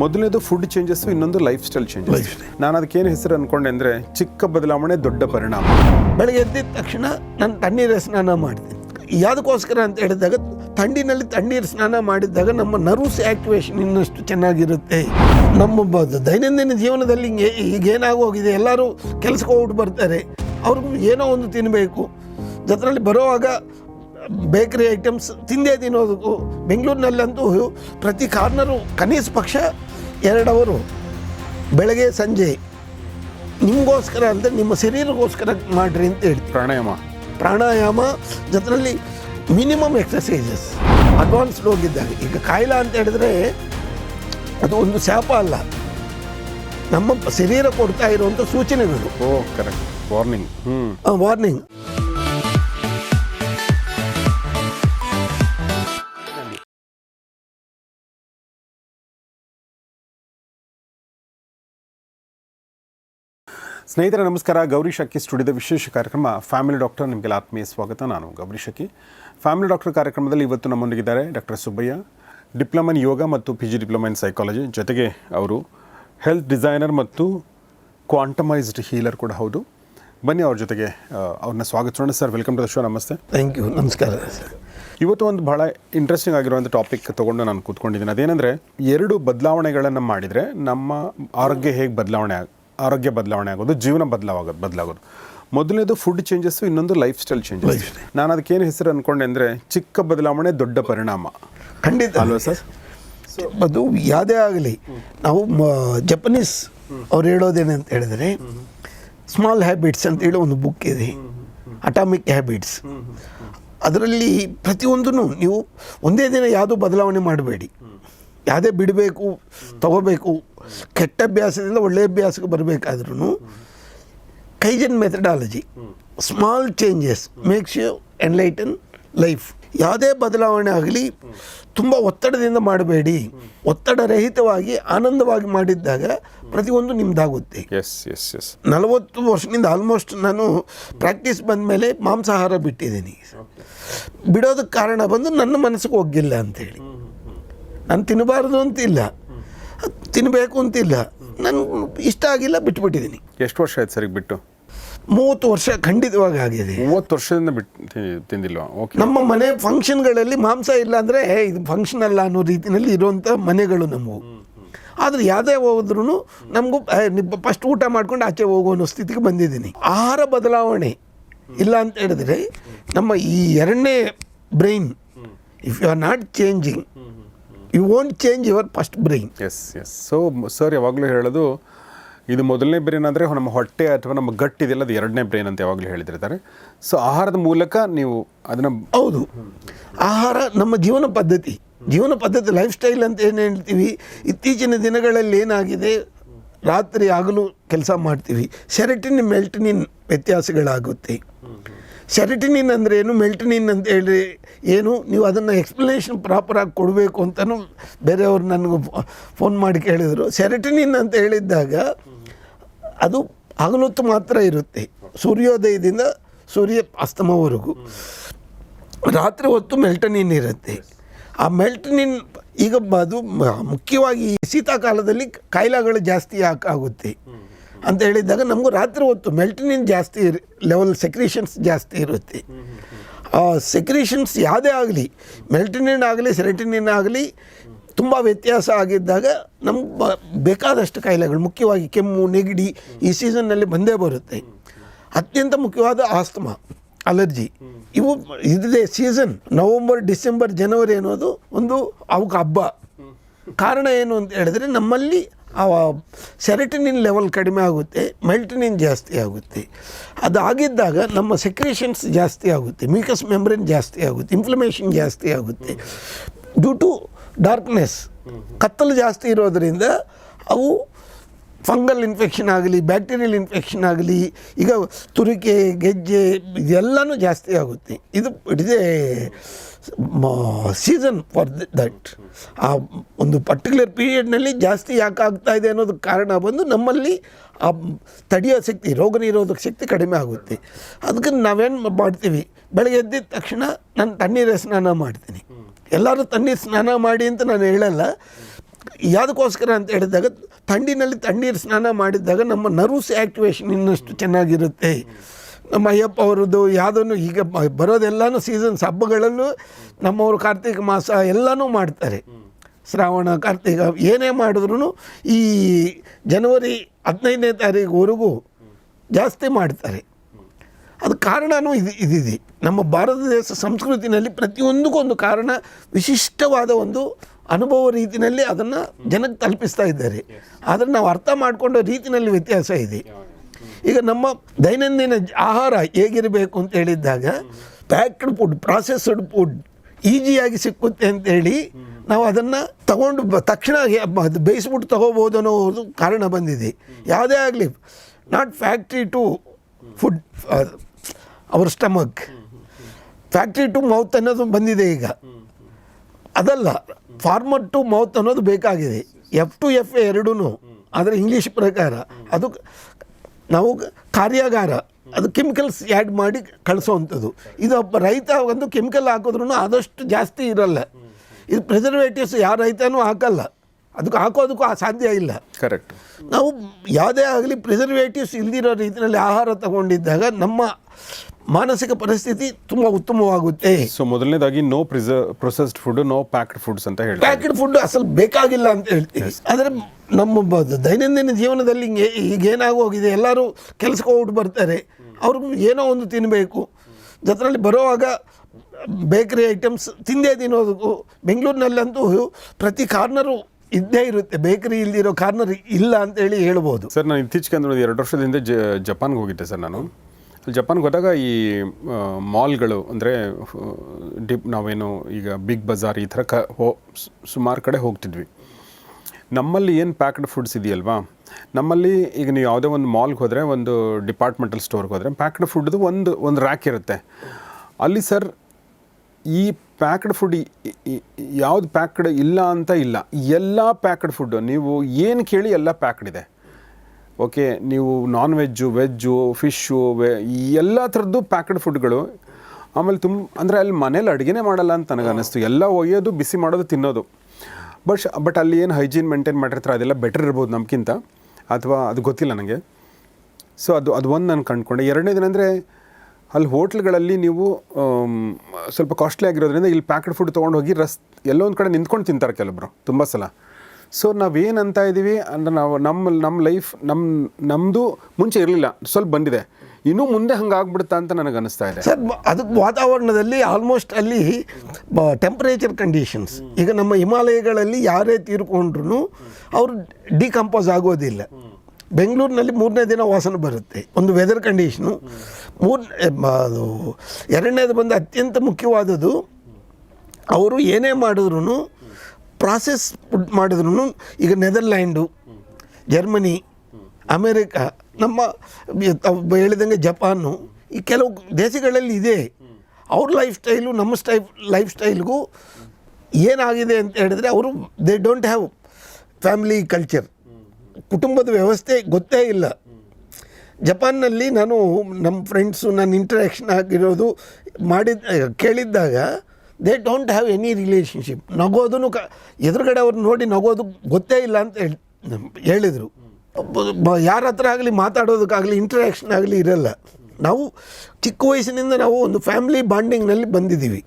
ಮೊದಲನೇದು food changes ಇನ್ನೊಂದು lifestyle changes ನಾನು ಅದಕ್ಕೆ ಏನು ಹೆಸರು ಅನ್ಕೊಂಡೆ ಅಂದರೆ ಚಿಕ್ಕ ಬದಲಾವಣೆ ದೊಡ್ಡ ಪರಿಣಾಮ. ಬೆಳಗ್ಗೆ ಎದ್ದಿದ ತಕ್ಷಣ ನಾನು ತಣ್ಣೀರ ಸ್ನಾನ ಮಾಡಿದೆ. ಯಾವುದಕ್ಕೋಸ್ಕರ ಅಂತ ಹೇಳಿದಾಗ ತಂಡಿನಲ್ಲಿ ತಣ್ಣೀರು ಸ್ನಾನ ಮಾಡಿದಾಗ ನಮ್ಮ ನರ್ವ್ಸ್ ಆ್ಯಕ್ಟಿವೇಶನ್ ಇನ್ನಷ್ಟು ಚೆನ್ನಾಗಿರುತ್ತೆ. ನಮ್ಮ ದೈನಂದಿನ ಜೀವನದಲ್ಲಿ ಹಿಂಗೆ ಈಗ ಏನಾಗೋಗಿದೆ ಎಲ್ಲರೂ ಕೆಲಸಕ್ಕೆ ಹೋಗ್ಬಿಟ್ಟು ಬರ್ತಾರೆ. ಅವ್ರಿಗೂ ಏನೋ ಒಂದು ತಿನ್ನಬೇಕು ಜೊತೆಯಲ್ಲಿ ಬರೋವಾಗ ಬೇಕರಿ ಐಟಮ್ಸ್ ತಿಂದೇ ತಿನ್ನೋದಕ್ಕೂ ಬೆಂಗಳೂರಿನಲ್ಲಂತೂ ಪ್ರತಿ ಕಾರ್ನರು ಕನಿಷ್ಠ ಪಕ್ಷ ಎರಡು ಅವರು ಬೆಳಗ್ಗೆ ಸಂಜೆ. ನಿಮಗೋಸ್ಕರ ಅಂತ ನಿಮ್ಮ ಶರೀರಕ್ಕೋಸ್ಕರ ಮಾಡಿರಿ ಅಂತ ಹೇಳಿ ಪ್ರಾಣಾಯಾಮ. ಪ್ರಾಣಾಯಾಮ ಜೊತೆಯಲ್ಲಿ ಮಿನಿಮಮ್ ಎಕ್ಸಸೈಸಸ್ ಅಡ್ವಾನ್ಸ್ಡ್ ಹೋಗಿದ್ದಾಗ ಈಗ ಕಾಯಿಲೆ ಅಂತ ಹೇಳಿದ್ರೆ ಅದು ಒಂದು ಶಾಪ ಅಲ್ಲ. ನಮ್ಮ ಶರೀರ ಕೊಡ್ತಾ ಇರುವಂಥ ಸೂಚನೆಗಳು. ಓ ಕರೆಕ್ಟ್ ವಾರ್ನಿಂಗ್ ಹ್ಞೂ ವಾರ್ನಿಂಗ್ ಸ್ನೇಹಿತರೆ ನಮಸ್ಕಾರ. ಗೌರಿ ಶಕ್ಕಿ ಸ್ಟುಡಿಯೋದ ವಿಶೇಷ ಕಾರ್ಯಕ್ರಮ ಫ್ಯಾಮಿಲಿ ಡಾಕ್ಟರ್. ನಿಮಗೆಲ್ಲ ಆತ್ಮೀಯ ಸ್ವಾಗತ. ನಾನು ಗೌರಿ ಶಕ್ಕಿ ಫ್ಯಾಮಿಲಿ ಡಾಕ್ಟರ್ ಕಾರ್ಯಕ್ರಮದಲ್ಲಿ ಇವತ್ತು ನಮ್ಮೊಂದಿಗಿದ್ದಾರೆ doctor Subbaiah diploma in yoga ಮತ್ತು P G diploma in psychology. ಜೊತೆಗೆ ಅವರು ಹೆಲ್ತ್ ಡಿಸೈನರ್ ಮತ್ತು ಕ್ವಾಂಟಮೈಸ್ಡ್ ಹೀಲರ್ ಕೂಡ ಹೌದು. ಬನ್ನಿ ಅವ್ರ ಜೊತೆಗೆ ಅವ್ರನ್ನ ಸ್ವಾಗತಿಸೋಣ. Sir welcome to the show. ನಮಸ್ತೆ. ಥ್ಯಾಂಕ್ ಯು ನಮಸ್ಕಾರ. ಇವತ್ತು ಒಂದು ಭಾಳ ಇಂಟ್ರೆಸ್ಟಿಂಗ್ ಆಗಿರುವಂಥ ಟಾಪಿಕ್ ತೊಗೊಂಡು ನಾನು ಕೂತ್ಕೊಂಡಿದ್ದೀನಿ. ಅದೇನೆಂದರೆ ಎರಡು ಬದಲಾವಣೆಗಳನ್ನು ಮಾಡಿದರೆ ನಮ್ಮ ಆರೋಗ್ಯ ಹೇಗೆ ಬದಲಾವಣೆ ಆಗ ಆರೋಗ್ಯ ಬದಲಾವಣೆ ಆಗೋದು ಜೀವನ ಬದಲಾಗೋದು ಬದಲಾಗೋದು. ಮೊದಲನೇದು ಫುಡ್ ಚೇಂಜಸ್ಸು ಇನ್ನೊಂದು ಲೈಫ್ ಸ್ಟೈಲ್ ಚೇಂಜಸ್ ನಾನು ಅದಕ್ಕೇನು ಹೆಸರು ಅಂದ್ಕೊಂಡೆ ಅಂದರೆ ಚಿಕ್ಕ ಬದಲಾವಣೆ ದೊಡ್ಡ ಪರಿಣಾಮ. ಖಂಡಿತ. ಅಲ್ವಾ ಸರ್? ಅದು ಯಾವುದೇ ಆಗಲಿ ನಾವು ಜಪನೀಸ್ ಅವ್ರು ಹೇಳೋದೇನೆ ಅಂತ ಹೇಳಿದರೆ ಸ್ಮಾಲ್ ಹ್ಯಾಬಿಟ್ಸ್ ಅಂತ ಹೇಳೋ ಒಂದು ಬುಕ್ ಇದೆ. ಅಟಾಮಿಕ್ ಹ್ಯಾಬಿಟ್ಸ್ ಅದರಲ್ಲಿ ಪ್ರತಿಯೊಂದೂ ನೀವು ಒಂದೇ ದಿನ ಯಾವುದೂ ಬದಲಾವಣೆ ಮಾಡಬೇಡಿ. ಯಾವುದೇ ಬಿಡಬೇಕು ತಗೋಬೇಕು ಕೆಟ್ಟ ಅಭ್ಯಾಸದಿಂದ ಒಳ್ಳೆಯ ಅಭ್ಯಾಸಕ್ಕೆ ಬರಬೇಕಾದ್ರೂ kaizen methodology small changes makes you enlighten life ಯಾವುದೇ ಬದಲಾವಣೆ ಆಗಲಿ ತುಂಬ ಒತ್ತಡದಿಂದ ಮಾಡಬೇಡಿ. ಒತ್ತಡ ರಹಿತವಾಗಿ ಆನಂದವಾಗಿ ಮಾಡಿದ್ದಾಗ ಪ್ರತಿಯೊಂದು ನಿಮ್ದಾಗುತ್ತೆ. ಎಸ್ ಎಸ್ ಎಸ್ ನಲವತ್ತು ವರ್ಷದಿಂದ ಆಲ್ಮೋಸ್ಟ್ ನಾನು ಪ್ರಾಕ್ಟೀಸ್ ಬಂದ ಮೇಲೆ ಮಾಂಸಾಹಾರ ಬಿಟ್ಟಿದ್ದೀನಿ. ಬಿಡೋದಕ್ಕೆ ಕಾರಣ ಬಂದು ನನ್ನ ಮನಸ್ಸಿಗೆ ಒಗ್ಗಿಲ್ಲ ಅಂತೇಳಿ ನಾನು ತಿನ್ನಬಾರ್ದು ಅಂತಿಲ್ಲ. ತಿನ್ನಬೇಕು ಅಂತಿಲ್ಲ. ನಾನು ಇಷ್ಟ ಆಗಿಲ್ಲ ಬಿಟ್ಬಿಟ್ಟಿದ್ದೀನಿ. ಎಷ್ಟು ವರ್ಷ ಆಯ್ತು ಸರಿಗೆ ಬಿಟ್ಟು? ಮೂವತ್ತು ವರ್ಷ ಖಂಡಿತವಾಗಿ ಆಗಿದೆ. ಮೂವತ್ತು ವರ್ಷದಿಂದ ಬಿಟ್ಟು ತಿಂದಿಲ್ವಾ? ಓಕೆ ನಮ್ಮ ಮನೆ ಫಂಕ್ಷನ್ಗಳಲ್ಲಿ ಮಾಂಸ ಇಲ್ಲ ಅಂದರೆ ಇದು ಫಂಕ್ಷನ್ ಅಲ್ಲ ಅನ್ನೋ ರೀತಿಯಲ್ಲಿ ಇರುವಂಥ ಮನೆಗಳು ನಮಗೂ ಆದರೆ ಯಾವುದೇ ಹೋದ್ರೂ ನಮಗೂ ಫಸ್ಟ್ ಊಟ ಮಾಡ್ಕೊಂಡು ಆಚೆ ಹೋಗೋ ಅನ್ನೋ ಸ್ಥಿತಿಗೆ ಬಂದಿದ್ದೀನಿ. ಆಹಾರ ಬದಲಾವಣೆ ಇಲ್ಲ ಅಂತ ಹೇಳಿದ್ರೆ ನಮ್ಮ ಈ ಎರಡನೇ brain if you are not changing you won't change your first brain yes yes so sir ಯಾವಾಗಲೂ ಹೇಳೋದು ಇದು ಮೊದಲನೇ ಬ್ರೈನ್ ಅಂದರೆ ನಮ್ಮ ಹೊಟ್ಟೆ ಅಥವಾ ನಮ್ಮ ಗಟ್ ಇದೆಯಲ್ಲ ಅದು ಎರಡನೇ ಬ್ರೈನ್ ಅಂತ ಯಾವಾಗಲೂ ಹೇಳಿದಿರ್ತಾರೆ ಸೊ ಆಹಾರದ ಮೂಲಕ ನೀವು ಅದನ್ನು ಹೌದು. ಆಹಾರ ನಮ್ಮ ಜೀವನ ಪದ್ಧತಿ. ಜೀವನ ಪದ್ಧತಿ ಲೈಫ್ ಸ್ಟೈಲ್ ಅಂತ ಏನು ಹೇಳ್ತೀವಿ? ಇತ್ತೀಚಿನ ದಿನಗಳಲ್ಲಿ ಏನಾಗಿದೆ? ರಾತ್ರಿ ಆಗಲು ಕೆಲಸ ಮಾಡ್ತೀವಿ. ಸೆರೆಟಿನ್ ಮೆಲ್ಟನಿನ್ ವ್ಯತ್ಯಾಸಗಳಾಗುತ್ತೆ. ಸೆರೆಟಿನಿನ್ ಅಂದರೆ ಏನು, ಮೆಲ್ಟನಿನ್ ಅಂತ ಹೇಳಿ ಏನು, ನೀವು ಅದನ್ನು ಎಕ್ಸ್ಪ್ಲನೇಷನ್ ಪ್ರಾಪರಾಗಿ ಕೊಡಬೇಕು ಅಂತಲೂ ಬೇರೆಯವರು ನನಗೆ ಫೋನ್ ಮಾಡಿ ಕೇಳಿದರು. ಸೆರೆಟಿನಿನ್ ಅಂತ ಹೇಳಿದ್ದಾಗ ಅದು ಹಗಲೊತ್ತು ಮಾತ್ರ ಇರುತ್ತೆ. ಸೂರ್ಯೋದಯದಿಂದ ಸೂರ್ಯ ಅಸ್ತಮವರೆಗೂ ರಾತ್ರಿ ಹೊತ್ತು ಮೆಲ್ಟನಿನ್ ಇರುತ್ತೆ. ಆ ಮೆಲ್ಟನಿನ್ ಈಗ ಅದು ಮುಖ್ಯವಾಗಿ ಈ ಶೀತಾಕಾಲದಲ್ಲಿ ಕಾಯಿಲೆಗಳು ಜಾಸ್ತಿ ಆಗುತ್ತೆ. ಅಂತ ಹೇಳಿದಾಗ ನಮಗೂ ರಾತ್ರಿ ಹೊತ್ತು ಮೆಲ್ಟನಿನ್ ಜಾಸ್ತಿ ಲೆವೆಲ್ ಸೆಕ್ರೇಷನ್ಸ್ ಜಾಸ್ತಿ ಇರುತ್ತೆ. ಆ ಸೆಕ್ರೇಷನ್ಸ್ ಯಾವುದೇ ಆಗಲಿ, ಮೆಲ್ಟನಿನ್ ಆಗಲಿ ಸೆರೆಟಿನಿನ್ ಆಗಲಿ ತುಂಬ ವ್ಯತ್ಯಾಸ ಆಗಿದ್ದಾಗ ನಮ್ಗೆ ಬೇಕಾದಷ್ಟು ಕಾಯಿಲೆಗಳು, ಮುಖ್ಯವಾಗಿ ಕೆಮ್ಮು, ನೆಗಡಿ ಈ ಸೀಸನ್ನಲ್ಲಿ ಬಂದೇ ಬರುತ್ತೆ. ಅತ್ಯಂತ ಮುಖ್ಯವಾದ ಆಸ್ತಮಾ ಅಲರ್ಜಿ ಇವು ಇದೇ ಸೀಸನ್ ನವಂಬರ್, ಡಿಸೆಂಬರ್, ಜನವರಿ ಅನ್ನೋದು ಒಂದು ಅವಕ್ಕೆ ಹಬ್ಬ. ಕಾರಣ ಏನು ಅಂತ ಹೇಳಿದ್ರೆ ನಮ್ಮಲ್ಲಿ ಆ ಸೆರೆಟಿನಿನ್ ಲೆವೆಲ್ ಕಡಿಮೆ ಆಗುತ್ತೆ ಮೆಲ್ಟನಿನ್ ಜಾಸ್ತಿ ಆಗುತ್ತೆ. ಅದಾಗಿದ್ದಾಗ ನಮ್ಮ ಸೆಕ್ರೇಷನ್ಸ್ ಜಾಸ್ತಿ ಆಗುತ್ತೆ ಮ್ಯೂಕಸ್ ಮೆಮ್ರೇನ್ ಜಾಸ್ತಿ ಆಗುತ್ತೆ ಇನ್ಫ್ಲಮೇಷನ್ ಜಾಸ್ತಿ ಆಗುತ್ತೆ. ಡ್ಯೂ ಟು ಡಾರ್ಕ್ನೆಸ್ ಕತ್ತಲು ಜಾಸ್ತಿ ಇರೋದರಿಂದ ಅವು ಫಂಗಲ್ ಇನ್ಫೆಕ್ಷನ್ ಆಗಲಿ ಬ್ಯಾಕ್ಟೀರಿಯಲ್ ಇನ್ಫೆಕ್ಷನ್ ಆಗಲಿ, ಈಗ ತುರಿಕೆ, ಗೆಜ್ಜೆ, ಇದೆಲ್ಲನೂ ಜಾಸ್ತಿ ಆಗುತ್ತೆ. ಇದು it is season for that ಆ ಒಂದು ಪರ್ಟಿಕ್ಯುಲರ್ ಪೀರಿಯಡ್ನಲ್ಲಿ ಜಾಸ್ತಿ ಯಾಕೆ ಆಗ್ತಾ ಇದೆ ಅನ್ನೋದಕ್ಕೆ ಕಾರಣ ಬಂದು ನಮ್ಮಲ್ಲಿ ಆ ತಡೆಯೋ ಶಕ್ತಿ, ರೋಗ ನಿರೋಧಕ ಶಕ್ತಿ ಕಡಿಮೆ ಆಗುತ್ತೆ. ಅದಕ್ಕೆ ನಾವೇನು ಮಾಡ್ತೀವಿ? ಬೆಳಗ್ಗೆ ಎದ್ದಿದ ತಕ್ಷಣ ನಾನು ತಣ್ಣೀರ ಸ್ನಾನ ಮಾಡ್ತೀನಿ. ಎಲ್ಲರೂ ತಣ್ಣೀರು ಸ್ನಾನ ಮಾಡಿ ಅಂತ ನಾನು ಹೇಳಲ್ಲ. ಯಾವುದಕ್ಕೋಸ್ಕರ ಅಂತ ಹೇಳಿದಾಗ ಥಂಡಿನಲ್ಲಿ ತಣ್ಣೀರು ಸ್ನಾನ ಮಾಡಿದಾಗ ನಮ್ಮ ನರ್ವ್ಸ್ ಆ್ಯಕ್ಟಿವೇಶನ್ ಇನ್ನಷ್ಟು ಚೆನ್ನಾಗಿರುತ್ತೆ. ನಮ್ಮ ಅಯ್ಯಪ್ಪ ಅವರದ್ದು ಯಾವುದನ್ನು ಈಗ ಬರೋದೆಲ್ಲನೂ ಸೀಸನ್ಸ್ ಹಬ್ಬಗಳಲ್ಲೂ ನಮ್ಮವರು ಕಾರ್ತಿಕ ಮಾಸ ಎಲ್ಲನೂ ಮಾಡ್ತಾರೆ. ಶ್ರಾವಣ ಕಾರ್ತಿಕ ಏನೇ ಮಾಡಿದ್ರು ಈ ಜನವರಿ ಹದಿನೈದನೇ ತಾರೀಕುವರೆಗೂ ಜಾಸ್ತಿ ಮಾಡ್ತಾರೆ. ಅದು ಕಾರಣವೂ ಇದು ಇದಿದೆ. ನಮ್ಮ ಭಾರತ ದೇಶ ಸಂಸ್ಕೃತಿನಲ್ಲಿ ಪ್ರತಿಯೊಂದಕ್ಕೊಂದು ಕಾರಣ ವಿಶಿಷ್ಟವಾದ ಒಂದು ಅನುಭವ ರೀತಿಯಲ್ಲಿ ಅದನ್ನು ಜನಕ್ಕೆ ತಲುಪಿಸ್ತಾ ಇದ್ದಾರೆ. ಆದರೆ ನಾವು ಅರ್ಥ ಮಾಡಿಕೊಂಡ ರೀತಿಯಲ್ಲಿ ವ್ಯತ್ಯಾಸ ಇದೆ. ಈಗ ನಮ್ಮ ದೈನಂದಿನ ಆಹಾರ ಹೇಗಿರಬೇಕು ಅಂತ ಹೇಳಿದ್ದಾಗ ಪ್ಯಾಕ್ಡ್ ಫುಡ್ ಪ್ರಾಸೆಸ್ಡ್ ಫುಡ್ ಈಜಿಯಾಗಿ ಸಿಕ್ಕುತ್ತೆ ಅಂತೇಳಿ ನಾವು ಅದನ್ನು ತಗೊಂಡು ತಕ್ಷಣ ಬೇಯಿಸ್ಬಿಟ್ಟು ತಗೋಬೋದು ಅನ್ನೋ ಒಂದು ಕಾರಣ ಬಂದಿದೆ. ಯಾವುದೇ ಆಗಲಿ not factory to food our stomach factory to mouth ಅನ್ನೋದು ಬಂದಿದೆ ಈಗ. ಅದಲ್ಲ ಫಾರ್ಮರ್ ಟು ಮೌತ್ ಅನ್ನೋದು ಬೇಕಾಗಿದೆ. ಎಫ್ ಟು ಎಫ್ ಎರಡೂ ಆದರೆ ಇಂಗ್ಲೀಷ್ ಪ್ರಕಾರ, ಅದು ನಾವು ಕಾರ್ಯಾಗಾರ ಅದು ಕೆಮಿಕಲ್ಸ್ ಆ್ಯಡ್ ಮಾಡಿ ಕಳಿಸೋವಂಥದ್ದು ಇದು ಒಬ್ಬ ರೈತ ಒಂದು ಕೆಮಿಕಲ್ ಹಾಕಿದ್ರೂ ಆದಷ್ಟು ಜಾಸ್ತಿ ಇರಲ್ಲ. ಇದು ಪ್ರಿಸರ್ವೇಟಿವ್ಸ್ ಯಾವ ರೈತನೂ ಹಾಕಲ್ಲ. ಅದಕ್ಕೆ ಹಾಕೋದಕ್ಕೂ ಆ ಸಾಧ್ಯ ಇಲ್ಲ. ಕರೆಕ್ಟ್ ನಾವು ಯಾವುದೇ ಆಗಲಿ ಪ್ರಿಸರ್ವೇಟಿವ್ಸ್ ಇಲ್ದಿರೋ ರೀತಿಯಲ್ಲಿ ಆಹಾರ ತಗೊಂಡಿದ್ದಾಗ ನಮ್ಮ ಮಾನಸಿಕ ಪರಿಸ್ಥಿತಿ ತುಂಬ ಉತ್ತಮವಾಗುತ್ತೆ. ಸೊ ಮೊದಲನೇದಾಗಿ no preserve processed food no packed foods ಅಂತ ಹೇಳಿ ಪ್ಯಾಕ್ಡ್ ಫುಡ್ ಅಸಲು ಬೇಕಾಗಿಲ್ಲ ಅಂತ ಹೇಳ್ತೀವಿ. ಆದರೆ ನಮ್ಮ ದೈನಂದಿನ ಜೀವನದಲ್ಲಿ ಹಿಂಗೆ ಈಗ ಏನಾಗೋಗಿದೆ ಎಲ್ಲರೂ ಕೆಲಸಕ್ಕೆ ಹೋಗ್ಬಿಟ್ಟು ಬರ್ತಾರೆ ಅವ್ರಿಗೂ ಏನೋ ಒಂದು ತಿನ್ನಬೇಕು ಜೊತೆಯಲ್ಲಿ ಬರೋವಾಗ ಬೇಕರಿ ಐಟಮ್ಸ್ ತಿಂದೇ ತಿನ್ನೋದಕ್ಕೂ, ಬೆಂಗಳೂರಿನಲ್ಲಂತೂ ಪ್ರತಿ ಕಾರ್ನರು ಇದ್ದೇ ಇರುತ್ತೆ, ಬೇಕರಿ ಇಲ್ದಿರೋ ಕಾರ್ನರ್ ಇಲ್ಲ ಅಂತೇಳಿ ಹೇಳ್ಬೋದು. ಸರ್, ನಾನು ಇತ್ತೀಚೆಗೆ ಅಂದ್ರೆ ಎರಡು ವರ್ಷದ ಹಿಂದೆ ಜ, ಜಪಾನ್ಗೆ ಹೋಗಿದ್ದೆ ಸರ್ ನಾನು. ಜಪಾನ್ಗೆ ಹೋದಾಗ ಈ ಮಾಲ್ಗಳು ಅಂದರೆ ಡಿಪ್ ನಾವೇನು ಈಗ ಬಿಗ್ ಬಜಾರ್ ಈ ಥರ ಕ, ಹೋ ಸುಮಾರು ಕಡೆ ಹೋಗ್ತಿದ್ವಿ. ನಮ್ಮಲ್ಲಿ ಏನು ಪ್ಯಾಕ್ಡ್ ಫುಡ್ಸ್ ಇದೆಯಲ್ವಾ? ನಮ್ಮಲ್ಲಿ ಈಗ ನೀವು ಯಾವುದೇ ಒಂದು ಮಾಲ್ಗೆ ಹೋದರೆ, ಒಂದು ಡಿಪಾರ್ಟ್ಮೆಂಟಲ್ ಸ್ಟೋರ್ಗೆ ಹೋದರೆ ಪ್ಯಾಕ್ಡ್ ಫುಡ್ದು ಒಂದು ಒಂದು ರ್ಯಾಕ್ ಇರುತ್ತೆ. ಅಲ್ಲಿ ಸರ್ ಈ ಪ್ಯಾಕ್ಡ್ ಫುಡ್ ಯಾವುದು ಪ್ಯಾಕ್ಡ್ ಇಲ್ಲ ಅಂತ ಇಲ್ಲ. ಎಲ್ಲ ಪ್ಯಾಕ್ಡ್ ಫುಡ್ಡು ನೀವು ಏನು ಕೇಳಿ ಎಲ್ಲ ಪ್ಯಾಕ್ಡ್ ಇದೆ. ಓಕೆ ನೀವು ನಾನ್ ವೆಜ್ಜು ವೆಜ್ಜು ಫಿಶ್ಶು ವೆ ಎಲ್ಲ ಥರದ್ದು ಪ್ಯಾಕ್ಡ್ ಫುಡ್ಗಳು ಆಮೇಲೆ ತುಂಬ ಅಂದರೆ ಅಲ್ಲಿ ಮನೇಲಿ ಅಡುಗೆನೇ ಮಾಡಲ್ಲ ಅಂತ ನನಗೆ ಅನ್ನಿಸ್ತು ಎಲ್ಲ ಒಯ್ಯೋದು, ಬಿಸಿ ಮಾಡೋದು, ತಿನ್ನೋದು. ಬಟ್ ಬಟ್ ಅಲ್ಲಿ ಏನು ಹೈಜೀನ್ ಮೇಂಟೈನ್ ಮಾಡಿರ್ತಾರೆ ಅದೆಲ್ಲ ಬೆಟರ್ ಇರ್ಬೋದು ನಮಗಿಂತ. ಅಥವಾ ಅದು ಗೊತ್ತಿಲ್ಲ ನನಗೆ. ಸೊ ಅದು ಅದು ಒಂದು ನಾನು ಕಂಡುಕೊಂಡೆ. ಎರಡನೇದೇನೆಂದರೆ ಅಲ್ಲಿ ಹೋಟ್ಲ್ಗಳಲ್ಲಿ ನೀವು ಸ್ವಲ್ಪ ಕಾಸ್ಟ್ಲಿ ಆಗಿರೋದ್ರಿಂದ ಇಲ್ಲಿ ಪ್ಯಾಕೆಟ್ ಫುಡ್ ತೊಗೊಂಡು ಹೋಗಿ ರಸ್, ಎಲ್ಲೋ ಒಂದು ಕಡೆ ನಿಂತ್ಕೊಂಡು ತಿಂತಾರೆ ಕೆಲವೊಬ್ರು ತುಂಬ ಸಲ. ಸೊ ನಾವೇನು ಅಂತ ಇದ್ದೀವಿ ಅಂದರೆ ನಾವು ನಮ್ಮ ನಮ್ಮ ಲೈಫ್ ನಮ್ಮ ನಮ್ಮದು ಮುಂಚೆ ಇರಲಿಲ್ಲ. ಸ್ವಲ್ಪ ಬಂದಿದೆ. ಇನ್ನೂ ಮುಂದೆ ಹಂಗೆ ಆಗ್ಬಿಡುತ್ತಾ ಅಂತ ನನಗೆ ಅನಿಸ್ತಾ ಇದೆ. ಸರ್ ಅದಕ್ಕೆ ವಾತಾವರಣದಲ್ಲಿ ಆಲ್ಮೋಸ್ಟ್ ಅಲ್ಲಿ ಟೆಂಪರೇಚರ್ ಕಂಡೀಷನ್ಸ್ ಈಗ ನಮ್ಮ ಹಿಮಾಲಯಗಳಲ್ಲಿ ಯಾರೇ ತೀರ್ಕೊಂಡ್ರು ಅವರು ಡಿಕಂಪೋಸ್ ಆಗೋದಿಲ್ಲ. ಬೆಂಗಳೂರಿನಲ್ಲಿ ಮೂರನೇ ದಿನ ವಾಸನೆ ಬರುತ್ತೆ, ಒಂದು ವೆದರ್ ಕಂಡೀಷನು ಮೂರ್ ಅದು ಎರಡನೇದು ಬಂದು ಅತ್ಯಂತ ಮುಖ್ಯವಾದದ್ದು, ಅವರು ಏನೇ ಮಾಡಿದ್ರು ಪ್ರಾಸೆಸ್ ಫುಡ್ ಮಾಡಿದ್ರು ಈಗ ನೆದರ್ಲ್ಯಾಂಡು ಜರ್ಮನಿ ಅಮೇರಿಕಾ ನಮ್ಮ ಹೇಳಿದಂಗೆ ಜಪಾನು, ಈ ಕೆಲವು ದೇಶಗಳಲ್ಲಿ ಇದೆ. ಅವ್ರ ಲೈಫ್ ಸ್ಟೈಲು ನಮ್ಮ ಸ್ಟೈ ಲೈಫ್ ಸ್ಟೈಲ್ಗೂ ಏನಾಗಿದೆ ಅಂತ ಹೇಳಿದ್ರೆ ಅವರು they don't have family culture ಕುಟುಂಬದ ವ್ಯವಸ್ಥೆ ಗೊತ್ತೇ ಇಲ್ಲ. ಜಪಾನ್ನಲ್ಲಿ ನಾನು ನಮ್ಮ ಫ್ರೆಂಡ್ಸು ನನ್ನ ಇಂಟ್ರ್ಯಾಕ್ಷನ್ ಆಗಿರೋದು ಮಾಡಿದ, ಕೇಳಿದ್ದಾಗ they don't have any relationship ನಗೋದನ್ನು ಕ, ಎದುರುಗಡೆ ಅವ್ರು ನೋಡಿ ನಗೋದು ಗೊತ್ತೇ ಇಲ್ಲ ಅಂತ ಹೇಳಿ ಹೇಳಿದರು. ಯಾರ ಹತ್ರ ಆಗಲಿ ಮಾತಾಡೋದಕ್ಕಾಗಲಿ ಇಂಟ್ರ್ಯಾಕ್ಷನ್ ಆಗಲಿ ಇರಲ್ಲ. ನಾವು ಚಿಕ್ಕ ವಯಸ್ಸಿನಿಂದ ನಾವು ಒಂದು ಫ್ಯಾಮಿಲಿ ಬಾಂಡಿಂಗ್ನಲ್ಲಿ ಬಂದಿದ್ದೀವಿ.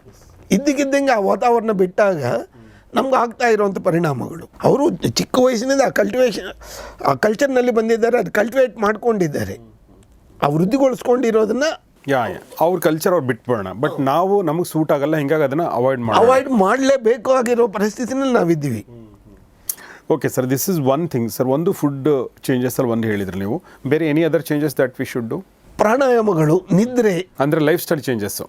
ಇದ್ದಕ್ಕಿದ್ದಂಗೆ ಆ ವಾತಾವರಣ ಬಿಟ್ಟಾಗ ನಮ್ಗೆ ಆಗ್ತಾ ಇರುವಂಥ ಪರಿಣಾಮಗಳು. ಅವರು ಚಿಕ್ಕ ವಯಸ್ಸಿನಿಂದ ಆ ಕಲ್ಟಿವೇಷನ್ ಆ ಕಲ್ಚರ್ನಲ್ಲಿ ಬಂದಿದ್ದಾರೆ ಅದು ಕಲ್ಟಿವೇಟ್ ಮಾಡ್ಕೊಂಡಿದ್ದಾರೆ. ಆ ವೃದ್ಧಿಗೊಳಿಸ್ಕೊಂಡಿರೋದನ್ನ ಯಾ ಅವ್ರ ಕಲ್ಚರ್ ಅವ್ರು ಬಿಟ್ಬಿಡೋಣ. ಬಟ್ ನಾವು ನಮಗೆ ಸೂಟ್ ಆಗಲ್ಲ ಹಿಂಗಾಗಿ ಅದನ್ನು ಅವಾಯ್ಡ್ ಮಾಡಿ ಅವಾಯ್ಡ್ ಮಾಡಲೇಬೇಕು ಆಗಿರೋ ಪರಿಸ್ಥಿತಿನಲ್ಲಿ ನಾವಿದ್ದೀವಿ. Okay sir this is one thing sir ಒಂದು ಫುಡ್ ಚೇಂಜಸ್ ಅಲ್ಲಿ ಒಂದು ಹೇಳಿದ್ರಿ ನೀವು. ಬೇರೆ any other changes that we should do ಪ್ರಾಣಾಯಾಮಗಳು ನಿದ್ರೆ. ಅಂದರೆ lifestyle changes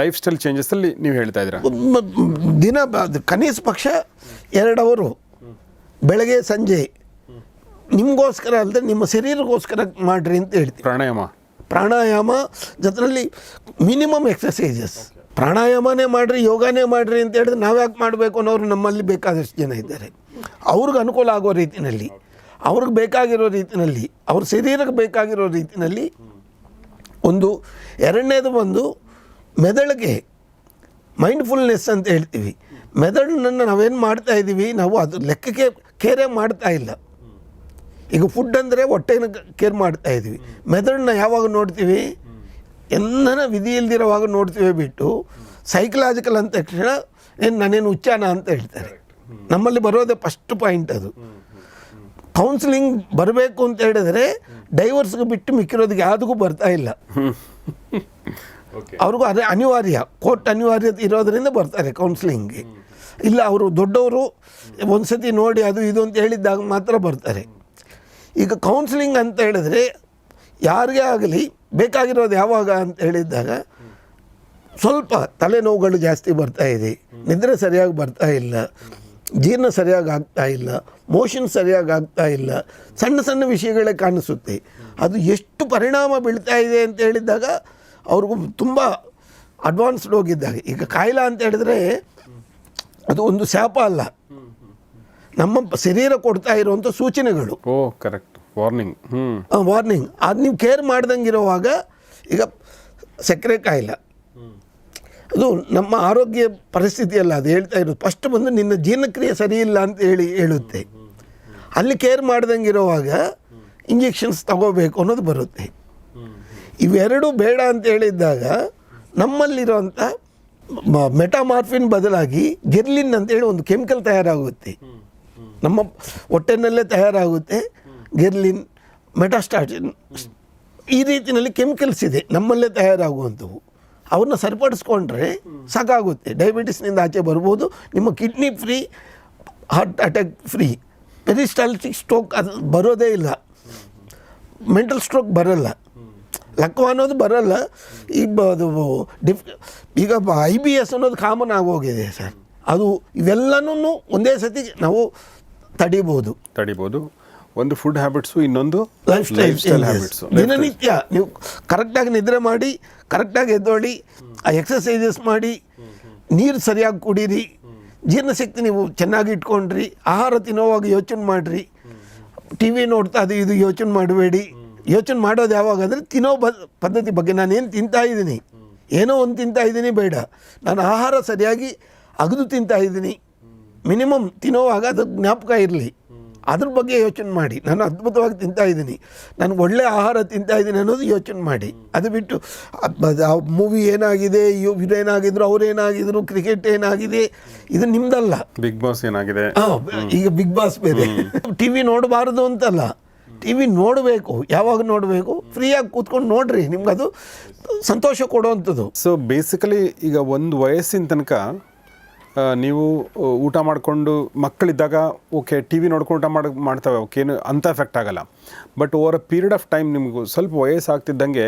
lifestyle ಚೇಂಜಸ್ಸಲ್ಲಿ ನೀವು ಹೇಳ್ತಾ ಇದ್ದೀರಾ? ದಿನ ಕನಿಷ್ಠ ಪಕ್ಷ ಎರಡು ಅವರು. ಬೆಳಗ್ಗೆ ಸಂಜೆ. ನಿಮಗೋಸ್ಕರ ಅಲ್ಲದೆ ನಿಮ್ಮ ಶರೀರಕ್ಕೋಸ್ಕರ ಮಾಡಿರಿ ಅಂತ ಹೇಳ್ತೀವಿ ಪ್ರಾಣಾಯಾಮ. ಪ್ರಾಣಾಯಾಮ ಜೊತೆಯಲ್ಲಿ ಮಿನಿಮಮ್ ಎಕ್ಸಸೈಸಸ್ ಪ್ರಾಣಾಯಾಮನೇ ಮಾಡಿರಿ, ಯೋಗನೇ ಮಾಡಿರಿ ಅಂತ ಹೇಳಿದ್ರೆ ನಾವು ಯಾಕೆ ಮಾಡಬೇಕು ಅನ್ನೋರು ನಮ್ಮಲ್ಲಿ ಬೇಕಾದಷ್ಟು ಜನ ಇದ್ದಾರೆ. ಅವ್ರಿಗೆ ಅನುಕೂಲ ಆಗೋ ರೀತಿಯಲ್ಲಿ ಅವ್ರಿಗೆ ಬೇಕಾಗಿರೋ ರೀತಿಯಲ್ಲಿ ಅವ್ರ ಶರೀರಕ್ಕೆ ಬೇಕಾಗಿರೋ ರೀತಿಯಲ್ಲಿ ಒಂದು ಎರಡನೇದು ಬಂದು ಮೆದಳಿಗೆ ಮೈಂಡ್ಫುಲ್ನೆಸ್ ಅಂತ ಹೇಳ್ತೀವಿ. ಮೆದುಳನ್ನು ನಾವೇನು ಮಾಡ್ತಾ ಇದ್ದೀವಿ ನಾವು ಅದು ಲೆಕ್ಕಕ್ಕೆ ಕೇರೆ ಮಾಡ್ತಾ ಇಲ್ಲ. ಈಗ ಫುಡ್ ಅಂದರೆ ಹೊಟ್ಟೆನ ಕೇರ್ ಮಾಡ್ತಾ ಇದ್ದೀವಿ ಮೆದಳನ್ನ ಯಾವಾಗ ನೋಡ್ತೀವಿ? ಎಲ್ಲನ ವಿಧಿ ಇಲ್ದಿರೋವಾಗ ನೋಡ್ತೀವಿ ಬಿಟ್ಟು ಸೈಕಲಾಜಿಕಲ್ ಅಂದ ತಕ್ಷಣ ಏನು ನಾನೇನು ಉಚ್ಚಾನ ಅಂತ ಹೇಳ್ತಾರೆ. ನಮ್ಮಲ್ಲಿ ಬರೋದೇ ಫಸ್ಟ್ ಪಾಯಿಂಟ್ ಅದು. ಕೌನ್ಸಿಲಿಂಗ್ ಬರಬೇಕು ಅಂತ ಹೇಳಿದ್ರೆ ಡೈವರ್ಸ್ಗೆ ಬಿಟ್ಟು ಮಿಕ್ಕಿರೋದಕ್ಕೆ ಯಾವುದಕ್ಕೂ ಬರ್ತಾ ಇಲ್ಲ. ಅವ್ರಿಗೂ ಅದೇ ಅನಿವಾರ್ಯ ಕೋರ್ಟ್ ಅನಿವಾರ್ಯ ಇರೋದರಿಂದ ಬರ್ತಾರೆ ಕೌನ್ಸಿಲಿಂಗ್ಗೆ ಇಲ್ಲ ಅವರು ದೊಡ್ಡವರು ಒಂದು ಸತಿ ನೋಡಿ ಅದು ಇದು ಅಂತ ಹೇಳಿದ್ದಾಗ ಮಾತ್ರ ಬರ್ತಾರೆ. ಈಗ ಕೌನ್ಸಿಲಿಂಗ್ ಅಂತ ಹೇಳಿದ್ರೆ ಯಾರಿಗೇ ಆಗಲಿ ಬೇಕಾಗಿರೋದು ಯಾವಾಗ ಅಂತ ಹೇಳಿದ್ದಾಗ ಸ್ವಲ್ಪ ತಲೆನೋವುಗಳು ಜಾಸ್ತಿ ಬರ್ತಾ ಇದೆ. ನಿದ್ರೆ ಸರಿಯಾಗಿ ಬರ್ತಾ ಇಲ್ಲ. ಜೀರ್ಣ ಸರಿಯಾಗಿ ಆಗ್ತಾ ಇಲ್ಲ. ಮೋಷನ್ ಸರಿಯಾಗಿ ಆಗ್ತಾ ಇಲ್ಲ. ಸಣ್ಣ ಸಣ್ಣ ವಿಷಯಗಳೇ ಕಾಣಿಸುತ್ತೆ. ಅದು ಎಷ್ಟು ಪರಿಣಾಮ ಬೀಳ್ತಾ ಇದೆ ಅಂತ ಹೇಳಿದಾಗ ಅವ್ರಿಗೂ ತುಂಬ ಅಡ್ವಾನ್ಸ್ಡ್ ಹೋಗಿದ್ದಾಗ ಈಗ ಕಾಯಿಲೆ ಅಂತ ಹೇಳಿದ್ರೆ ಅದು ಒಂದು ಶಾಪ ಅಲ್ಲ. ನಮ್ಮ ಶರೀರ ಕೊಡ್ತಾ ಇರುವಂಥ ಸೂಚನೆಗಳು. ಓ ಕರೆಕ್ಟ್ ವಾರ್ನಿಂಗ್ ಹ್ಞೂ ವಾರ್ನಿಂಗ್ ಅದು ನೀವು ಕೇರ್ ಮಾಡ್ದಂಗೆ ಇರುವಾಗ ಈಗ ಸಕ್ಕರೆ ಕಾಯಿಲೆ. ಅದು ನಮ್ಮ ಆರೋಗ್ಯ ಪರಿಸ್ಥಿತಿಯಲ್ಲ ಅದು ಹೇಳ್ತಾ ಇರೋದು. ಫಸ್ಟ್ ಬಂದು ನಿನ್ನ ಜೀರ್ಣಕ್ರಿಯೆ ಸರಿ ಇಲ್ಲ ಅಂತ ಹೇಳಿ ಹೇಳುತ್ತೆ. ಅಲ್ಲಿ ಕೇರ್ ಮಾಡ್ದಂಗೆ ಇರುವಾಗ ಇಂಜೆಕ್ಷನ್ಸ್ ತಗೋಬೇಕು ಅನ್ನೋದು ಬರುತ್ತೆ. ಇವೆರಡೂ ಬೇಡ ಅಂತ ಹೇಳಿದ್ದಾಗ ನಮ್ಮಲ್ಲಿರುವಂಥ ಮೆಟಾಮಾರ್ಫಿನ್ ಬದಲಾಗಿ ಗೆರ್ಲಿನ್ ಅಂತೇಳಿ ಒಂದು ಕೆಮಿಕಲ್ ತಯಾರಾಗುತ್ತೆ. ನಮ್ಮ ಹೊಟ್ಟೆನಲ್ಲೇ ತಯಾರಾಗುತ್ತೆ. ಗೆರ್ಲಿನ್ ಮೆಟಾಸ್ಟಾಟಿನ್ ಈ ರೀತಿಯಲ್ಲಿ ಕೆಮಿಕಲ್ಸ್ ಇದೆ, ನಮ್ಮಲ್ಲೇ ತಯಾರಾಗುವಂಥವು. ಅವನ್ನ ಸರಿಪಡಿಸ್ಕೊಂಡ್ರೆ ಸಾಕಾಗುತ್ತೆ. ಡಯಾಬಿಟಿಸ್ನಿಂದ ಆಚೆ ಬರ್ಬೋದು, ನಿಮ್ಮ kidney free heart attack free peristaltic stroke ಅದು ಬರೋದೇ ಇಲ್ಲ. ಮೆಂಟಲ್ ಸ್ಟ್ರೋಕ್ ಬರಲ್ಲ. ಲಕ್ವ ಅನ್ನೋದು ಬರಲ್ಲ. ಈ ಅದು ಡಿಫ್ ಈಗ ಐ ಬಿ ಎಸ್ ಅನ್ನೋದು ಕಾಮನ್ ಆಗೋಗಿದೆ ಸರ್. ಅದು ಇವೆಲ್ಲನೂ ಒಂದೇ ಸತಿ ನಾವು ತಡಿಬೋದು. ತಡಿಬೋದು. ಒಂದು ಫುಡ್ ಹ್ಯಾಬಿಟ್ಸು ಇನ್ನೊಂದು ಲೈಫ್ ಸ್ಟೈಲ್ ಹ್ಯಾಬಿಟ್ಸು ದಿನನಿತ್ಯ ನೀವು ಕರೆಕ್ಟಾಗಿ ನಿದ್ರೆ ಮಾಡಿ ಕರೆಕ್ಟಾಗಿ ಎದ್ದೋಳಿ ಆ ಎಕ್ಸಸೈಸಸ್ ಮಾಡಿ ನೀರು ಸರಿಯಾಗಿ ಕುಡೀರಿ ಜೀರ್ಣಶಕ್ತಿ ನೀವು ಚೆನ್ನಾಗಿ ಇಟ್ಕೊಂಡ್ರಿ ಆಹಾರ ತಿನ್ನೋವಾಗ ಯೋಚನೆ ಮಾಡಿರಿ ಟಿ ವಿ ನೋಡ್ತಾ ಅದು ಇದು ಯೋಚನೆ ಮಾಡಬೇಡಿ. ಯೋಚನೆ ಮಾಡೋದು ಯಾವಾಗ ಅಂದರೆ ತಿನ್ನೋ ಬ ಪದ್ಧತಿ ಬಗ್ಗೆ ನಾನೇನು ತಿಂತಾ ಇದ್ದೀನಿ? ಏನೋ ಒಂದು ತಿಂತಾ ಇದ್ದೀನಿ ಬೇಡ. ನಾನು ಆಹಾರ ಸರಿಯಾಗಿ ಅಗದು ತಿಂತಾ ಇದ್ದೀನಿ. ಮಿನಿಮಮ್ ತಿನ್ನೋವಾಗ ಅದು ಜ್ಞಾಪಕ ಇರಲಿ. ಅದ್ರ ಬಗ್ಗೆ ಯೋಚನೆ ಮಾಡಿ. ನಾನು ಅದ್ಭುತವಾಗಿ ತಿಂತಾ ಇದ್ದೀನಿ. ನಾನು ಒಳ್ಳೆ ಆಹಾರ ತಿಂತಾ ಇದ್ದೀನಿ ಅನ್ನೋದು ಯೋಚನೆ ಮಾಡಿ. ಅದು ಬಿಟ್ಟು ಆ ಮೂವಿ ಏನಾಗಿದೆ ಇವರೇನಾಗಿದ್ರು ಅವ್ರೇನಾಗಿದ್ರು ಕ್ರಿಕೆಟ್ ಏನಾಗಿದೆ ಇದು ನಿಮ್ದಲ್ಲ. ಬಿಗ್ ಬಾಸ್ ಏನಾಗಿದೆ? ಈಗ ಬಿಗ್ ಬಾಸ್ ಬೇರೆ. ಟಿ ವಿ ನೋಡಬಾರ್ದು ಅಂತಲ್ಲ. ಟಿ ವಿ ನೋಡಬೇಕು. ಯಾವಾಗ ನೋಡಬೇಕು? ಫ್ರೀಯಾಗಿ ಕೂತ್ಕೊಂಡು ನೋಡ್ರಿ. ನಿಮ್ಗೆ ಅದು ಸಂತೋಷ ಕೊಡುವಂಥದ್ದು. ಸೊ ಬೇಸಿಕಲಿ ಈಗ ಒಂದು ವಯಸ್ಸಿನ ತನಕ ನೀವು ಊಟ ಮಾಡಿಕೊಂಡು ಮಕ್ಕಳಿದ್ದಾಗ, ಓಕೆ ಟಿ ವಿ ನೋಡ್ಕೊಂಡು ಊಟ ಮಾಡಿ, ಮಾಡ್ತವೆ, ಓಕೆ ಅಂಥ ಎಫೆಕ್ಟ್ ಆಗಲ್ಲ. But over a period of time ನಿಮಗೂ ಸ್ವಲ್ಪ ವಯಸ್ಸಾಗ್ತಿದ್ದಂಗೆ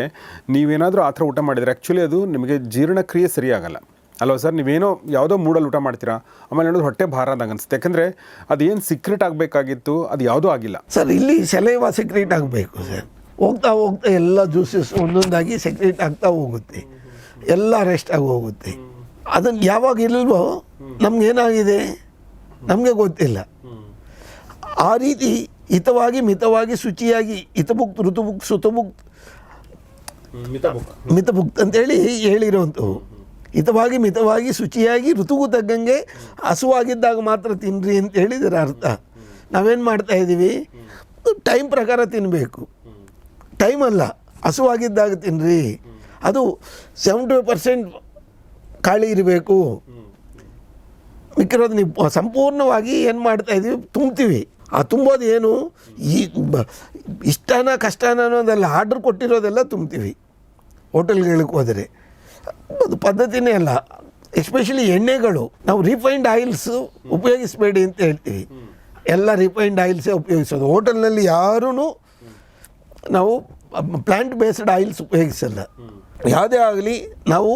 ನೀವೇನಾದರೂ ಆ ಥರ ಊಟ ಮಾಡಿದರೆ ಆ್ಯಕ್ಚುಲಿ ಅದು ನಿಮಗೆ ಜೀರ್ಣಕ್ರಿಯೆ ಸರಿಯಾಗಲ್ಲ. ಅಲ್ವಾ ಸರ್? ನೀವೇನೋ ಯಾವುದೋ ಮೂಡಲ್ಲಿ ಊಟ ಮಾಡ್ತೀರಾ, ಆಮೇಲೆ ನೋಡೋದು ಹೊಟ್ಟೆ ಭಾರ ಆದಂಗೆ ಅನಿಸುತ್ತೆ. ಯಾಕಂದರೆ ಅದೇನು ಸೀಕ್ರೆಟ್ ಆಗಬೇಕಾಗಿತ್ತು, ಅದು ಯಾವುದೂ ಆಗಿಲ್ಲ. ಸರ್, ಇಲ್ಲಿ ಸೆಲೈವ ಸೀಕ್ರೆಟ್ ಆಗಬೇಕು ಸರ್. ಹೋಗ್ತಾ ಹೋಗ್ತಾ ಎಲ್ಲ ಜ್ಯೂಸಸ್ ಒಂದೊಂದಾಗಿ ಸೆಕ್ರೆಟ್ ಆಗ್ತಾ ಹೋಗುತ್ತೆ. ಎಲ್ಲ ರೆಸ್ಟ್ ಆಗಿ ಹೋಗುತ್ತೆ. ಅದನ್ನು ಯಾವಾಗ ಇಲ್ವೋ ನಮಗೇನಾಗಿದೆ ನಮಗೆ ಗೊತ್ತಿಲ್ಲ. ಆ ರೀತಿ ಹಿತವಾಗಿ ಮಿತವಾಗಿ ಶುಚಿಯಾಗಿ ಹಿತಭುಕ್ತ ಋತುಭುಕ್ ಸುತಭುಕ್ತ ಮಿತಭುಕ್ತ ಅಂತೇಳಿ ಹೇಳಿರೋಂಥವು ಹಿತವಾಗಿ ಮಿತವಾಗಿ ಶುಚಿಯಾಗಿ ಋತುಗೂ ತಗ್ಗಂಗೆ ಹಸುವಾಗಿದ್ದಾಗ ಮಾತ್ರ ತಿನ್ನಿರಿ ಅಂತ ಹೇಳಿದರ ಅರ್ಥ. ನಾವೇನು ಮಾಡ್ತಾ ಇದ್ದೀವಿ ಟೈಮ್ ಪ್ರಕಾರ ತಿನ್ನಬೇಕು ಟೈಮಲ್ಲ ಅಲ್ಲ. ಹಸುವಾಗಿದ್ದಾಗ ತಿನ್ನಿರಿ ಅದು ಸೆವೆಂಟಿ ಪರ್ಸೆಂಟ್ ಖಾಲಿ ಇರಬೇಕು. ಮಿಕ್ಕಿರೋದು ನೀವು ಸಂಪೂರ್ಣವಾಗಿ ಏನು ಮಾಡ್ತಾ ಇದ್ದೀವಿ ತುಂಬ್ತೀವಿ. ಆ ತುಂಬೋದು ಏನು? ಈ ಇಷ್ಟಾನ ಇಷ್ಟನ ಕಷ್ಟನ ಅನ್ನೋದೆಲ್ಲ, ಆರ್ಡ್ರ್ ಕೊಟ್ಟಿರೋದೆಲ್ಲ ತುಂಬ್ತೀವಿ. ಹೋಟೆಲ್ಗಳಿಗೆ ಹೋದರೆ. ಅದು ಪದ್ಧತಿನೇ ಅಲ್ಲ. ಎಸ್ಪೆಷಲಿ ಎಣ್ಣೆಗಳು. ನಾವು ರಿಫೈನ್ಡ್ ಆಯಿಲ್ಸು ಉಪಯೋಗಿಸಬೇಡಿ ಅಂತ ಹೇಳ್ತೀವಿ. ಎಲ್ಲ ರಿಫೈನ್ಡ್ ಆಯಿಲ್ಸೇ ಉಪಯೋಗಿಸೋದು. ಹೋಟೆಲ್ನಲ್ಲಿ ಯಾರೂ ನಾವು ಪ್ಲ್ಯಾಂಟ್ ಬೇಸ್ಡ್ ಆಯಿಲ್ಸ್ ಉಪಯೋಗಿಸಲ್ಲ. ಯಾವುದೇ ಆಗಲಿ ನಾವು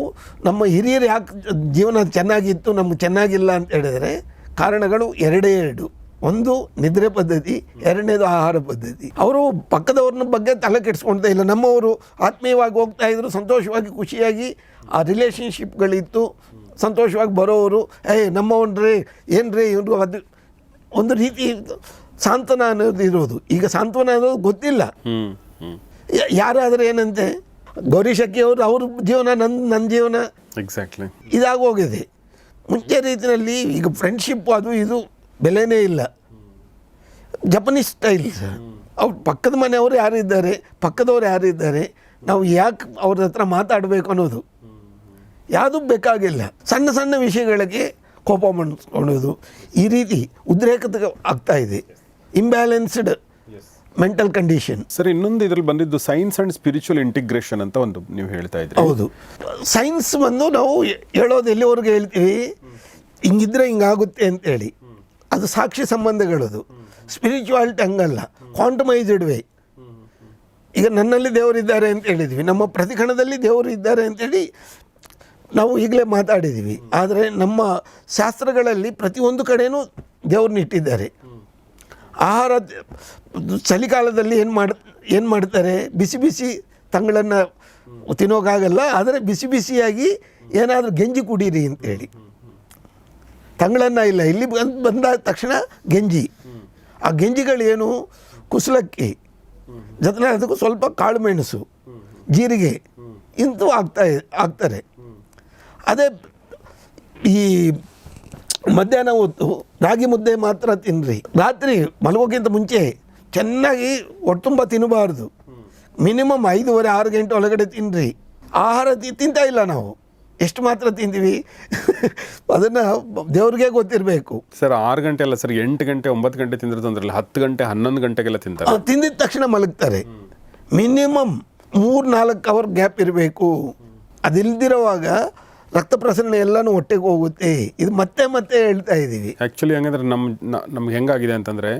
ನಮ್ಮ ಹಿರಿಯರು ಯಾಕೆ ಜೀವನ ಚೆನ್ನಾಗಿತ್ತು ನಮ್ಗೆ ಚೆನ್ನಾಗಿಲ್ಲ ಅಂತ ಹೇಳಿದರೆ ಕಾರಣಗಳು ಎರಡೇ ಎರಡು. ಒಂದು ನಿದ್ರೆ ಪದ್ಧತಿ ಎರಡನೇದು ಆಹಾರ ಪದ್ಧತಿ. ಅವರು ಪಕ್ಕದವ್ರನ್ನ ಬಗ್ಗೆ ತಲೆ ಕೆಡಿಸ್ಕೊಳ್ತಾ ಇಲ್ಲ. ನಮ್ಮವರು ಆತ್ಮೀಯವಾಗಿ ಹೋಗ್ತಾ ಇದ್ರು ಸಂತೋಷವಾಗಿ ಖುಷಿಯಾಗಿ ಆ ರಿಲೇಷನ್ಶಿಪ್ಗಳಿತ್ತು ಸಂತೋಷವಾಗಿ ಬರೋರು ಏಯ್ ನಮ್ಮವನ್ರಿ ಏನ್ರಿ ಇವರು ಅದು ಒಂದು ರೀತಿ ಸಾಂತ್ವನ ಅನ್ನೋದು ಇರೋದು. ಈಗ ಸಾಂತ್ವನ ಅನ್ನೋದು ಗೊತ್ತಿಲ್ಲ. ಯಾರಾದರೂ ಏನಂತೆ? ಗೌರಿ ಶಕ್ತಿ ಅವರು ಅವ್ರ ಜೀವನ ನನ್ನ ನನ್ನ ಜೀವನ. ಎಕ್ಸಾಕ್ಟ್ಲಿ ಇದಾಗೋಗಿದೆ. ಮುಂಚೆ ರೀತಿಯಲ್ಲಿ ಈಗ ಫ್ರೆಂಡ್ಶಿಪ್ ಅದು ಇದು ಬೆಲೆನೇ ಇಲ್ಲ. ಜಪನೀಸ್ ಸ್ಟೈಲ್ ಸರ್ ಅವ್ರು ಪಕ್ಕದ ಮನೆಯವರು ಯಾರಿದ್ದಾರೆ ಪಕ್ಕದವ್ರು ಯಾರಿದ್ದಾರೆ ನಾವು ಯಾಕೆ ಅವ್ರ ಹತ್ರ ಮಾತಾಡಬೇಕು ಅನ್ನೋದು. ಯಾವುದೂ ಬೇಕಾಗಿಲ್ಲ. ಸಣ್ಣ ಸಣ್ಣ ವಿಷಯಗಳಿಗೆ ಕೋಪ ಮಾಡಿಸ್ಕೊಳ್ಳೋದು. ಈ ರೀತಿ ಉದ್ರೇಕತೆ ಆಗ್ತಾ ಇದೆ. ಇಂಬ್ಯಾಲೆನ್ಸ್ಡ್ ಮೆಂಟಲ್ ಕಂಡೀಷನ್ ಸರ್ ಇನ್ನೊಂದು ಇದ್ರಲ್ಲಿ ಬಂದಿದ್ದು ಸೈನ್ಸ್ ಅಂಡ್ ಸ್ಪಿರಿಚುವಲ್ ಇಂಟಿಗ್ರೇಷನ್ ಅಂತ ಒಂದು ನೀವು ಹೇಳ್ತಾ ಇದ್ರಿ. ಹೌದು. ಸೈನ್ಸ್ ಬಂದು ನಾವು ಹೇಳೋದು ಎಲ್ಲಿವರೆಗೂ ಹೇಳ್ತೀವಿ ಹಿಂಗಿದ್ರೆ ಹಿಂಗಾಗುತ್ತೆ ಅಂತೇಳಿ ಅದು ಸಾಕ್ಷಿ ಸಂಬಂಧಗಳದು. ಸ್ಪಿರಿಚುವಾಲಿಟಿ ಹಂಗಲ್ಲ. ಕ್ವಾಂಟಮೈಸ್ಡ್ ವೇ ಈಗ ನನ್ನಲ್ಲಿ ದೇವರಿದ್ದಾರೆ ಅಂತ ಹೇಳಿದ್ವಿ. ನಮ್ಮ ಪ್ರತಿಕಣದಲ್ಲಿ ದೇವರು ಇದ್ದಾರೆ ಅಂತೇಳಿ ನಾವು ಈಗಲೇ ಮಾತಾಡಿದ್ದೀವಿ. ಆದರೆ ನಮ್ಮ ಶಾಸ್ತ್ರಗಳಲ್ಲಿ ಪ್ರತಿಯೊಂದು ಕಡೆಯೂ ದೇವ್ರನ್ನ ಇಟ್ಟಿದ್ದಾರೆ. ಆಹಾರ ಚಳಿಗಾಲದಲ್ಲಿ ಏನು ಮಾಡ್, ಏನು ಮಾಡ್ತಾರೆ? ಬಿಸಿ ಬಿಸಿ ತಂಗಳನ್ನು ತಿನ್ನೋಕ್ಕಾಗಲ್ಲ ಆದರೆ ಬಿಸಿ ಬಿಸಿಯಾಗಿ ಏನಾದರೂ ಗೆಂಜಿ ಕುಡೀರಿ ಅಂತೇಳಿ ತಂಗಳನ್ನ ಇಲ್ಲ, ಇಲ್ಲಿ ಬಂದು ಬಂದ ತಕ್ಷಣ ಗೆಂಜಿ. ಆ ಗೆಂಜಿಗಳೇನು? ಕುಸಲಕ್ಕಿ. ಜೊತೆಗೆ ಅದಕ್ಕೂ ಸ್ವಲ್ಪ ಕಾಳು ಮೆಣಸು ಜೀರಿಗೆ ಇಂತೂ ಆಗ್ತಾ, ಆಗ್ತಾರೆ. ಅದೇ ಈ ಮಧ್ಯಾಹ್ನ ಹೊತ್ತು ರಾಗಿ ಮುದ್ದೆ ಮಾತ್ರ ತಿನ್ನಿರಿ ರಾತ್ರಿ ಮಲಗೋಕ್ಕಿಂತ ಮುಂಚೆ ಚೆನ್ನಾಗಿ ಹೊಟ್ಟುಂಬ ತಿನ್ನಬಾರ್ದು ಮಿನಿಮಮ್ ಐದೂವರೆ ಆರು ಗಂಟೆ ಒಳಗಡೆ ತಿನ್ನಿರಿ ಆಹಾರ ತಿಂತ ಇಲ್ಲ ನಾವು. ಎಷ್ಟು ಮಾತ್ರ ತಿಂತೀವಿ ಅದನ್ನು ದೇವ್ರಿಗೆ ಗೊತ್ತಿರಬೇಕು. ಸರ್ ಆರು ಗಂಟೆ ಅಲ್ಲ ಸರ್ ಎಂಟು ಗಂಟೆ ಒಂಬತ್ತು ಗಂಟೆ ತಿಂದ್ರೆ ತೊಂದ್ರೆ ಹತ್ತು ಗಂಟೆ ಹನ್ನೊಂದು ಗಂಟೆಗೆಲ್ಲ ತಿಂತಾರೆ. ತಿಂದಿದ ತಕ್ಷಣ ಮಲಗ್ತಾರೆ. ಮಿನಿಮಮ್ ಮೂರು ನಾಲ್ಕು ಅವರ್ ಗ್ಯಾಪ್ ಇರಬೇಕು. ಅದಿಲ್ದಿರೋವಾಗ ರಕ್ತ ಪ್ರಸರಣ ಎಲ್ಲನೂ ಹೊಟ್ಟೆಗೆ ಹೋಗುತ್ತೆ. ಇದು ಮತ್ತೆ ಮತ್ತೆ ಹೇಳ್ತಾ ಇದ್ದೀವಿ. ಆ್ಯಕ್ಚುಲಿ ಹಂಗಂದ್ರೆ ನಮ್ಮ ನಮ್ಗೆ ಹೆಂಗಾಗಿದೆ ಅಂತಂದರೆ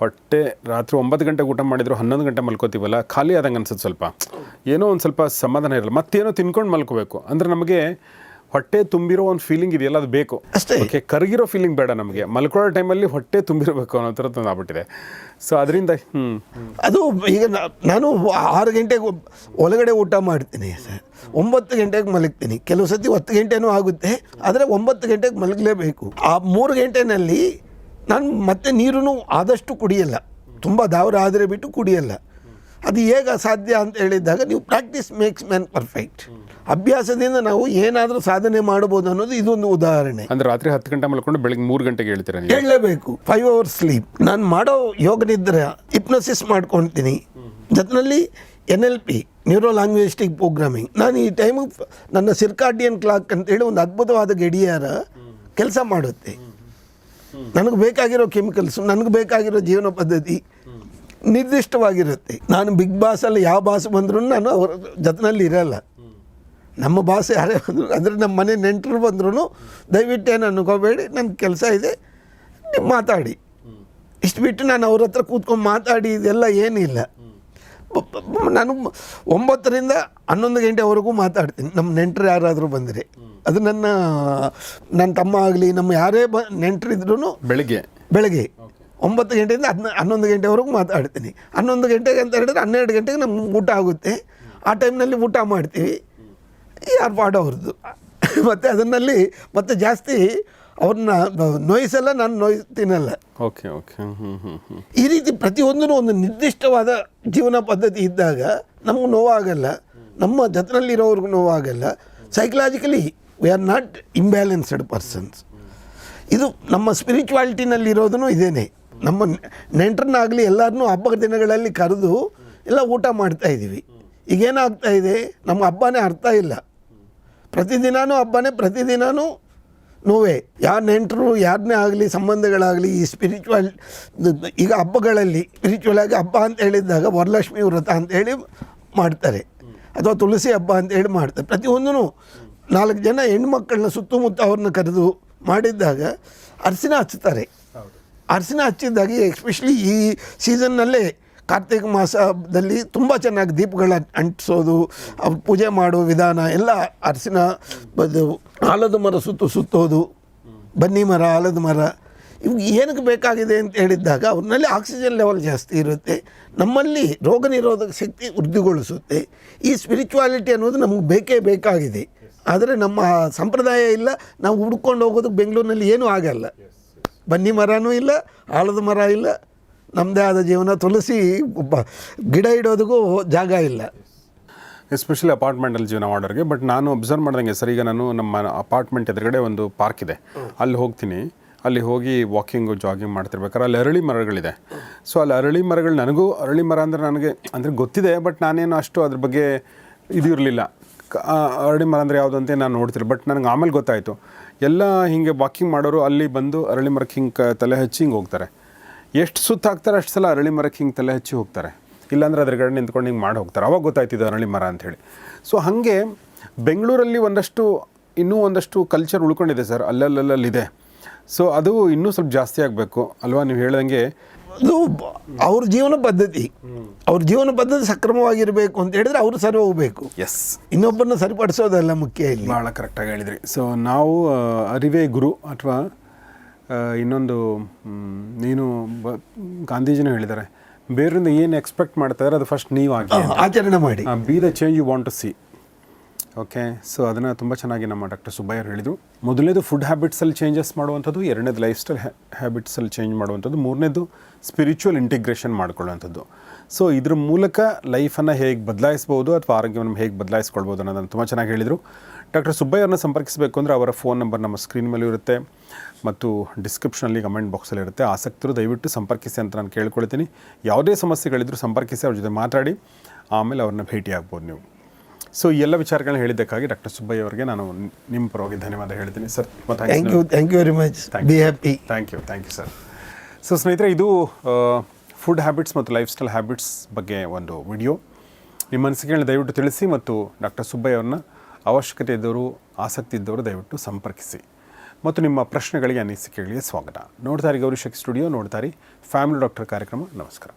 ಹೊಟ್ಟೆ ರಾತ್ರಿ ಒಂಬತ್ತು ಗಂಟೆಗೆ ಊಟ ಮಾಡಿದ್ರು ಹನ್ನೊಂದು ಗಂಟೆ ಮಲ್ಕೋತೀವಲ್ಲ, ಖಾಲಿ ಆದಂಗೆ ಅನ್ಸುತ್ತೆ ಸ್ವಲ್ಪ. ಏನೋ ಒಂದು ಸ್ವಲ್ಪ ಸಮಾಧಾನ ಇರಲ್ಲ, ಮತ್ತೇನೋ ತಿನ್ಕೊಂಡು ಮಲ್ಕೋಬೇಕು. ಅಂದರೆ ನಮಗೆ ಹೊಟ್ಟೆ ತುಂಬಿರೋ ಒಂದು ಫೀಲಿಂಗ್ ಇದೆಯಲ್ಲ ಅದು ಬೇಕು. ಅಷ್ಟೇ. ಓಕೆ ಕರಗಿರೋ ಫೀಲಿಂಗ್ ಬೇಡ ನಮಗೆ. ಮಲ್ಕೊಳ್ಳೋ ಟೈಮಲ್ಲಿ ಹೊಟ್ಟೆ ತುಂಬಿರಬೇಕು ಅನ್ನೋ ಥರ ಆಗ್ಬಿಟ್ಟಿದೆ. ಸೊ ಅದರಿಂದ ಹ್ಞೂ ಅದು ಈಗ ನಾನು ಆರು ಗಂಟೆಗೆ ಒಳಗಡೆ ಊಟ ಮಾಡ್ತೀನಿ ಸರ್. ಒಂಬತ್ತು ಗಂಟೆಗೆ ಮಲಗ್ತೀನಿ. ಕೆಲವು ಸತಿ ಹತ್ತು ಗಂಟೆನೂ ಆಗುತ್ತೆ ಆದರೆ ಒಂಬತ್ತು ಗಂಟೆಗೆ ಮಲಗಲೇಬೇಕು. ಆ ಮೂರು ಗಂಟೆನಲ್ಲಿ ನಾನು ಮತ್ತೆ ನೀರು ಆದಷ್ಟು ಕುಡಿಯಲ್ಲ. ತುಂಬ ದಾವರ ಆದರೆ ಬಿಟ್ಟು ಕುಡಿಯಲ್ಲ. ಅದು ಹೇಗೆ ಸಾಧ್ಯ ಅಂತ ಹೇಳಿದಾಗ ನೀವು ಪ್ರಾಕ್ಟೀಸ್ ಮೇಕ್ಸ್ ಮ್ಯಾನ್ ಪರ್ಫೆಕ್ಟ್ ಅಭ್ಯಾಸದಿಂದ ನಾವು ಏನಾದರೂ ಸಾಧನೆ ಮಾಡಬಹುದು ಅನ್ನೋದು ಇದೊಂದು ಉದಾಹರಣೆ. ಅಂದ್ರೆ ರಾತ್ರಿ ಹತ್ತು ಗಂಟೆ ಮಲ್ಕೊಂಡು ಬೆಳಿಗ್ಗೆ ಮೂರು ಗಂಟೆಗೆ ಹೇಳ್ತೀರಾ ಹೇಳಲೇಬೇಕು. ಫೈವ್ ಅವರ್ಸ್ ಸ್ಲೀಪ್ ನಾನು ಮಾಡೋ ಯೋಗ ನಿದ್ರೆ ಹಿಪ್ನೋಸಿಸ್ ಮಾಡ್ಕೊತೀನಿ. ಜೊತೆಯಲ್ಲಿ N L P neuro linguistic programming ನಾನು ಈ ಟೈಮ್ ನನ್ನ ಸಿರ್ಕಾಡಿಯನ್ ಕ್ಲಾಕ್ ಅಂತ ಹೇಳಿ ಒಂದು ಅದ್ಭುತವಾದ ಗಡಿಯಾರ ಕೆಲಸ ಮಾಡುತ್ತೆ. ನನಗೆ ಬೇಕಾಗಿರೋ ಕೆಮಿಕಲ್ಸ್ ನನಗೆ ಬೇಕಾಗಿರೋ ಜೀವನ ಪದ್ಧತಿ ನಿರ್ದಿಷ್ಟವಾಗಿರುತ್ತೆ. ನಾನು ಬಿಗ್ ಬಾಸಲ್ಲಿ ಯಾವ ಬಾಸ್ ಬಂದರೂ ನಾನು ಅವರ ಜೊತೆನಲ್ಲಿ ಇರಲ್ಲ. ನಮ್ಮ ಭಾಷೆ ಯಾರೇ ಬಂದರು ಅಂದರೆ ನಮ್ಮ ಮನೆ ನೆಂಟರು ಬಂದ್ರೂ ದಯವಿಟ್ಟು ಏನು ಅನ್ಕೋಬೇಡಿ ನನ್ನ ಕೆಲಸ ಇದೆ ನೀವು ಮಾತಾಡಿ. ಇಷ್ಟು ಬಿಟ್ಟು ನಾನು ಅವ್ರ ಹತ್ರ ಕೂತ್ಕೊಂಡು ಮಾತಾಡಿ ಇದೆಲ್ಲ ಏನಿಲ್ಲ. ನಾನು ಒಂಬತ್ತರಿಂದ ಹನ್ನೊಂದು ಗಂಟೆವರೆಗೂ ಮಾತಾಡ್ತೀನಿ. ನಮ್ಮ ನೆಂಟರು ಯಾರಾದರೂ ಬಂದರೆ. ಅದು ನನ್ನ ನನ್ನ ತಮ್ಮ ಆಗಲಿ ನಮ್ಮ ಯಾರೇ ಬ ನೆಂಟರಿದ್ರು ಬೆಳಗ್ಗೆ. ಬೆಳಗ್ಗೆ. ಒಂಬತ್ತು ಗಂಟೆಯಿಂದ ಹದಿನ ಹನ್ನೊಂದು ಗಂಟೆವರೆಗೂ ಮಾತಾಡ್ತೀನಿ. ಹನ್ನೊಂದು ಗಂಟೆಗೆ ಅಂತ ಹೇಳಿದ್ರೆ ಹನ್ನೆರಡು ಗಂಟೆಗೆ ನಮ್ಗೆ ಊಟ ಆಗುತ್ತೆ. ಆ ಟೈಮ್ನಲ್ಲಿ ಊಟ ಮಾಡ್ತೀವಿ. ಯಾರು ಪಾಡು ಅವ್ರದ್ದು? ಮತ್ತು ಅದನ್ನಲ್ಲಿ ಮತ್ತೆ ಜಾಸ್ತಿ ಅವ್ರನ್ನ ನೋಯಿಸಲ್ಲ ನಾನು ನೋಯ್ ತಿನ್ನಲ್ಲ. Okay okay. ಈ ರೀತಿ ಪ್ರತಿಯೊಂದೂ ಒಂದು ನಿರ್ದಿಷ್ಟವಾದ ಜೀವನ ಪದ್ಧತಿ ಇದ್ದಾಗ ನಮಗೆ ನೋವಾಗಲ್ಲ. ನಮ್ಮ ಜೊತೆನಲ್ಲಿರೋರ್ಗೂ ನೋವಾಗಲ್ಲ. Psychologically we are not imbalanced persons ಇದು ನಮ್ಮ ಸ್ಪಿರಿಚುವಾಲಿಟಿನಲ್ಲಿರೋದೂ ಇದೇನೆ. ನಮ್ಮ ನೆಂಟರನ್ನಾಗಲಿ ಎಲ್ಲರನ್ನೂ ಹಬ್ಬದ ದಿನಗಳಲ್ಲಿ ಕರೆದು ಎಲ್ಲ ಊಟ ಮಾಡ್ತಾ ಇದ್ದೀವಿ. ಈಗೇನಾಗ್ತಾ ಇದೆ? ನಮ್ಮ ಹಬ್ಬನೇ ಅರ್ಥ ಇಲ್ಲ. ಪ್ರತಿದಿನವೂ ಹಬ್ಬನೇ ಪ್ರತಿದಿನವೂ ನೋವೇ. ಯಾರ ನೆಂಟರು ಯಾರನ್ನೇ ಆಗಲಿ, ಸಂಬಂಧಗಳಾಗಲಿ, ಈ ಸ್ಪಿರಿಚುವಲ್ ಈಗ ಹಬ್ಬಗಳಲ್ಲಿ ಸ್ಪಿರಿಚುವಲ್ ಆಗಿ ಹಬ್ಬ ಅಂತ ಹೇಳಿದಾಗ ವರಲಕ್ಷ್ಮಿ ವ್ರತ ಅಂತೇಳಿ ಮಾಡ್ತಾರೆ. ಅಥವಾ ತುಳಸಿ ಹಬ್ಬ ಅಂತೇಳಿ ಮಾಡ್ತಾರೆ. ಪ್ರತಿಯೊಂದೂ ನಾಲ್ಕು ಜನ ಹೆಣ್ಮಕ್ಕಳನ್ನ ಸುತ್ತಮುತ್ತ ಅವ್ರನ್ನ ಕರೆದು ಮಾಡಿದ್ದಾಗ ಅರಿಶಿನ ಹಚ್ತಾರೆ ಅರಿಶಿನ ಹಚ್ಚಿದ್ದಾಗಿ ಎಸ್ಪೆಷಲಿ ಈ ಸೀಸನ್ನಲ್ಲೇ ಕಾರ್ತಿಕ ಮಾಸದಲ್ಲಿ ತುಂಬ ಚೆನ್ನಾಗಿ ದೀಪಗಳ ಅಂಟಿಸೋದು ಪೂಜೆ ಮಾಡೋ ವಿಧಾನ, ಎಲ್ಲ ಅರಿಶಿನ ಆಲದ ಮರ ಸುತ್ತು ಸುತ್ತೋದು, ಬನ್ನಿ ಮರ, ಆಲದ ಮರ, ಇವು ಏನಕ್ಕೆ ಬೇಕಾಗಿದೆ ಅಂತ ಹೇಳಿದ್ದಾಗ ಅವ್ರನ್ನಲ್ಲಿ ಆಕ್ಸಿಜನ್ ಲೆವೆಲ್ ಜಾಸ್ತಿ ಇರುತ್ತೆ, ನಮ್ಮಲ್ಲಿ ರೋಗ ನಿರೋಧಕ ಶಕ್ತಿ ವೃದ್ಧಿಗೊಳಿಸುತ್ತೆ, ಈ ಸ್ಪಿರಿಚುವಾಲಿಟಿ ಅನ್ನೋದು ನಮಗೆ ಬೇಕೇ ಬೇಕಾಗಿದೆ, ಆದರೆ ನಮ್ಮ ಸಂಪ್ರದಾಯ ಇಲ್ಲ, ನಾವು ಹುಡ್ಕೊಂಡು ಹೋಗೋದಕ್ಕೆ ಬೆಂಗಳೂರಿನಲ್ಲಿ ಏನೂ ಆಗಲ್ಲ. ಬನ್ನಿ ಮರನೂ ಇಲ್ಲ, ಆಳದ ಮರ ಇಲ್ಲ ನಮ್ಮದೇ ಆದ ಜೀವನ ತುಳಸಿ ಗಿಡ ಇಡೋದಕ್ಕೂ ಜಾಗ ಇಲ್ಲ. ಎಸ್ಪೆಷಲಿ ಅಪಾರ್ಟ್ಮೆಂಟಲ್ಲಿ ಜೀವನ ಮಾಡೋರಿಗೆ ಬಟ್ ನಾನು ಅಬ್ಸರ್ವ್ ಮಾಡ್ದಂಗೆ ಸರ್, ಈಗ ನಾನು ನಮ್ಮ ಅಪಾರ್ಟ್ಮೆಂಟ್ ಎದುರುಗಡೆ ಒಂದು ಪಾರ್ಕ್ ಇದೆ. ಅಲ್ಲಿ ಹೋಗ್ತೀನಿ. ಅಲ್ಲಿ ಹೋಗಿ ವಾಕಿಂಗು ಜಾಗಿಂಗ್ ಮಾಡ್ತಿರ್ಬೇಕಾದ್ರೆ ಅಲ್ಲಿ ಅರಳಿ ಮರಗಳಿದೆ. ಸೊ ಅಲ್ಲಿ ಅರಳಿ ಮರಗಳು ನನಗೂ, ಅರಳಿ ಮರ ಅಂದರೆ ನನಗೆ, ಅಂದರೆ ಗೊತ್ತಿದೆ ಬಟ್ ನಾನೇನು ಅಷ್ಟು ಅದ್ರ ಬಗ್ಗೆ ಇದು ಇರಲಿಲ್ಲ. ಅರಳಿ ಮರ ಅಂದರೆ ಯಾವುದು ಅಂತ ನಾನು ನೋಡ್ತಿಲ್ಲ ಬಟ್ ನನಗೆ ಆಮೇಲೆ ಗೊತ್ತಾಯಿತು. ಎಲ್ಲ ಹಿಂಗೆ ವಾಕಿಂಗ್ ಮಾಡೋರು ಅಲ್ಲಿ ಬಂದು ಅರಳಿ ಮರಕ್ಕೆ ಹಿಂಗೆ ತಲೆ ಹಚ್ಚಿ ಹಿಂಗೆ ಹೋಗ್ತಾರೆ. ಎಷ್ಟು ಸುತ್ತ ಹಾಕ್ತಾರೆ ಅಷ್ಟು ಸಲ ಅರಳಿ ಮರಕ್ಕೆ ಹಿಂಗೆ ತಲೆ ಹಚ್ಚಿ ಹೋಗ್ತಾರೆ. ಇಲ್ಲಾಂದ್ರೆ ಅದ್ರಗಡೆ ನಿಂತ್ಕೊಂಡು ಹಿಂಗೆ ಮಾಡಿ ಹೋಗ್ತಾರೆ. ಅವಾಗ ಗೊತ್ತಾಯ್ತಿದ್ದು ಅರಳಿ ಮರ ಅಂಥೇಳಿ ಸೊ ಹಾಗೆ ಬೆಂಗಳೂರಲ್ಲಿ ಒಂದಷ್ಟು, ಇನ್ನೂ ಒಂದಷ್ಟು ಕಲ್ಚರ್ ಉಳ್ಕೊಂಡಿದೆ ಸರ್. ಅಲ್ಲಲ್ಲಲ್ಲಿದೆ ಸೊ ಅದು ಇನ್ನೂ ಸ್ವಲ್ಪ ಜಾಸ್ತಿ ಆಗಬೇಕು. ಅಲ್ವಾ? ನೀವು ಹೇಳ್ದಂಗೆ ಅದು ಅವ್ರ ಜೀವನ ಪದ್ಧತಿ. ಅವ್ರ ಜೀವನ ಪದ್ಧತಿ ಸಕ್ರಮವಾಗಿರಬೇಕು ಅಂತ ಹೇಳಿದ್ರೆ ಅವರು ಸರಿ ಹೋಗಬೇಕು. ಎಸ್ ಇನ್ನೊಬ್ಬರನ್ನ ಸರಿಪಡಿಸೋದಲ್ಲ ಮುಖ್ಯ ಇಲ್ಲಿ. ಭಾಳ ಕರೆಕ್ಟಾಗಿ ಹೇಳಿದ್ರಿ. ಸೊ ನಾವು ಅರಿವೇ ಗುರು ಅಥವಾ ಇನ್ನೊಂದು ನೀನು ಬ ಗಾಂಧೀಜಿನೂ ಹೇಳಿದ್ದಾರೆ. ಬೇರೆಯಿಂದ ಏನು ಎಕ್ಸ್ಪೆಕ್ಟ್ ಮಾಡ್ತಾರೆ ಅದು ಫಸ್ಟ್ ನೀವು ಆಗಿ ಆಚರಣೆ ಮಾಡಿ. Be the change you want to see okay so ಅದನ್ನು ತುಂಬ ಚೆನ್ನಾಗಿ ನಮ್ಮ ಡಾಕ್ಟರ್ ಸುಬ್ಬಯ್ಯರು ಹೇಳಿದರು. ಮೊದಲನೇದು ಫುಡ್ ಹ್ಯಾಬಿಟ್ಸಲ್ಲಿ ಚೇಂಜಸ್ ಮಾಡುವಂಥದ್ದು, ಎರಡನೇದು ಲೈಫ್ ಸ್ಟೈಲ್ ಹ್ಯಾಬಿಟ್ಸಲ್ಲಿ ಚೇಂಜ್ ಮಾಡುವಂಥದ್ದು, ಮೂರನೇದು ಸ್ಪಿರಿಚುವಲ್ ಇಂಟಿಗ್ರೇಷನ್ ಮಾಡ್ಕೊಳ್ಳುವಂಥದ್ದು. ಸೊ ಇದ್ರ ಮೂಲಕ ಲೈಫನ್ನು ಹೇಗೆ ಬದಲಾಯಿಸ್ಬೋದು ಅಥವಾ ಆರೋಗ್ಯವನ್ನು ಹೇಗೆ ಬದಲಾಯಿಸ್ಕೊಳ್ಬೋದು ಅನ್ನೋದನ್ನು ತುಂಬ ಚೆನ್ನಾಗಿ ಹೇಳಿದರು. ಡಾಕ್ಟರ್ ಸುಬ್ಬಯ್ಯ ಅವ್ರನ್ನ ಸಂಪರ್ಕಿಸಬೇಕು ಅಂದರೆ ಅವರ ಫೋನ್ ನಂಬರ್ ನಮ್ಮ ಸ್ಕ್ರೀನ್ ಮೇಲೂ ಇರುತ್ತೆ, ಮತ್ತು ಡಿಸ್ಕ್ರಿಪ್ಷನಲ್ಲಿ ಕಮೆಂಟ್ ಬಾಕ್ಸಲ್ಲಿ ಇರುತ್ತೆ. ಆಸಕ್ತರು ದಯವಿಟ್ಟು ಸಂಪರ್ಕಿಸಿ ಅಂತ ನಾನು ಕೇಳ್ಕೊಳ್ತೀನಿ. ಯಾವುದೇ ಸಮಸ್ಯೆಗಳಿದ್ದರೂ ಸಂಪರ್ಕಿಸಿ, ಅವ್ರ ಜೊತೆ ಮಾತಾಡಿ. ಆಮೇಲೆ ಅವ್ರನ್ನ ಭೇಟಿ ಆಗ್ಬೋದು ನೀವು. ಸೊ ಈ ಎಲ್ಲ ವಿಚಾರಗಳನ್ನ ಹೇಳಿದ್ದಕ್ಕಾಗಿ ಡಾಕ್ಟರ್ ಸುಬ್ಬಯ್ಯ ಅವರಿಗೆ ನಾನು ನಿಮ್ಮ ಪರವಾಗಿ ಧನ್ಯವಾದ ಹೇಳ್ತೀನಿ sir. Thank you thank you very much be happy thank you thank you sir so ಸ್ನೇಹಿತರೆ ಇದು ಫುಡ್ ಹ್ಯಾಬಿಟ್ಸ್ ಮತ್ತು ಲೈಫ್ ಸ್ಟೈಲ್ ಹ್ಯಾಬಿಟ್ಸ್ ಬಗ್ಗೆ ಒಂದು ವಿಡಿಯೋ ನಿಮ್ಮ ಅನಿಸಿಕೆಗಳನ್ನ ದಯವಿಟ್ಟು ತಿಳಿಸಿ ಮತ್ತು ಡಾಕ್ಟರ್ ಸುಬ್ಬಯ್ಯ ಅವ್ರನ್ನ ಅವಶ್ಯಕತೆ ಇದ್ದವರು ಆಸಕ್ತಿ ಇದ್ದವರು ದಯವಿಟ್ಟು ಸಂಪರ್ಕಿಸಿ. ಮತ್ತು ನಿಮ್ಮ ಪ್ರಶ್ನೆಗಳಿಗೆ ಅನಿಸಿಕೆಗಳಿಗೆ ಸ್ವಾಗತ. ನೋಡ್ತಾರೆ ಗೌರಿ ಶಕ್ತಿ ಸ್ಟುಡಿಯೋ ನೋಡ್ತಾರೆ ಫ್ಯಾಮಿಲಿ ಡಾಕ್ಟರ್ ಕಾರ್ಯಕ್ರಮ. ನಮಸ್ಕಾರ.